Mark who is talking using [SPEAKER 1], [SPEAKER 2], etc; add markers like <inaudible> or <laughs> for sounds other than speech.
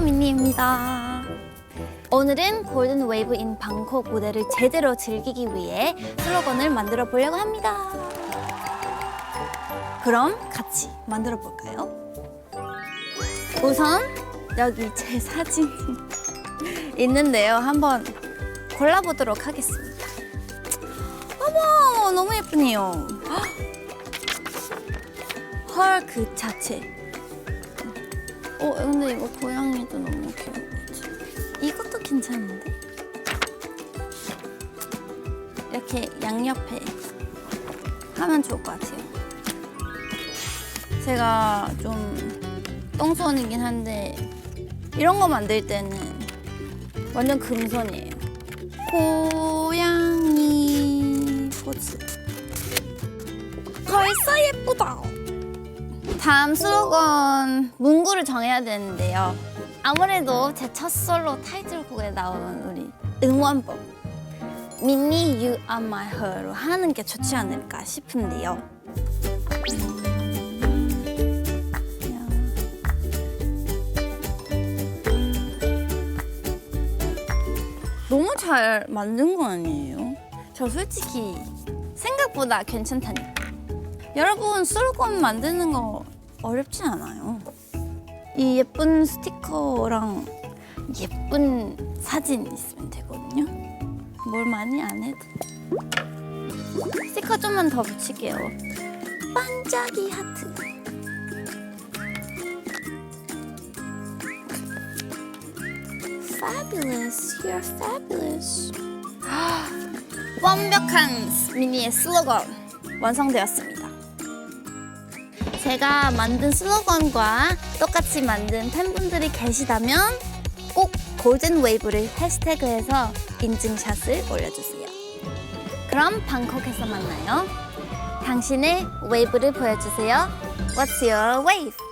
[SPEAKER 1] 민니입니다. 오늘은 골든 웨이브 인 방콕 무대를 제대로 즐기기 위해 슬로건을 만들어 보려고 합니다. 그럼 같이 만들어 볼까요? 우선 여기 제 <laughs> 사진이 있는데요. 한번 골라보도록 하겠습니다. 어머 너무 예쁘네요. 헐 그 자체. 어 근데 이거 고양이도 너무 귀엽지. 이것도 괜찮은데? 이렇게 양옆에 하면 좋을 것 같아요. 제가 좀 똥손이긴 한데 이런 거 만들 때는 완전 금손이에요. 고양이 포즈. 벌써 예쁘다. 다음 슬로건 문구를 정해야 되는데요. 아무래도 제 첫 솔로 타이틀곡에 나오는 우리 응원법 미니 Are My Her로 하는 게 좋지 않을까 싶은데요. 너무 잘 만든 거 아니에요? 저 솔직히 생각보다 괜찮다니까. 여러분 슬로건 만드는 거 어렵지 않아요. 이 예쁜 스티커랑 예쁜 사진 있으면 되거든요. 뭘 많이 안 해도. 스티커 좀만 더 붙일게요. 반짝이 하트. <gasps> 완벽한 미니의 슬로건 완성되었습니다. 제가 만든 슬로건과 똑같이 만든 팬분들이 계시다면 꼭 골든 웨이브를 해시태그해서 인증샷을 올려주세요. 그럼 방콕에서 만나요. 당신의 웨이브를 보여주세요. What's your wave?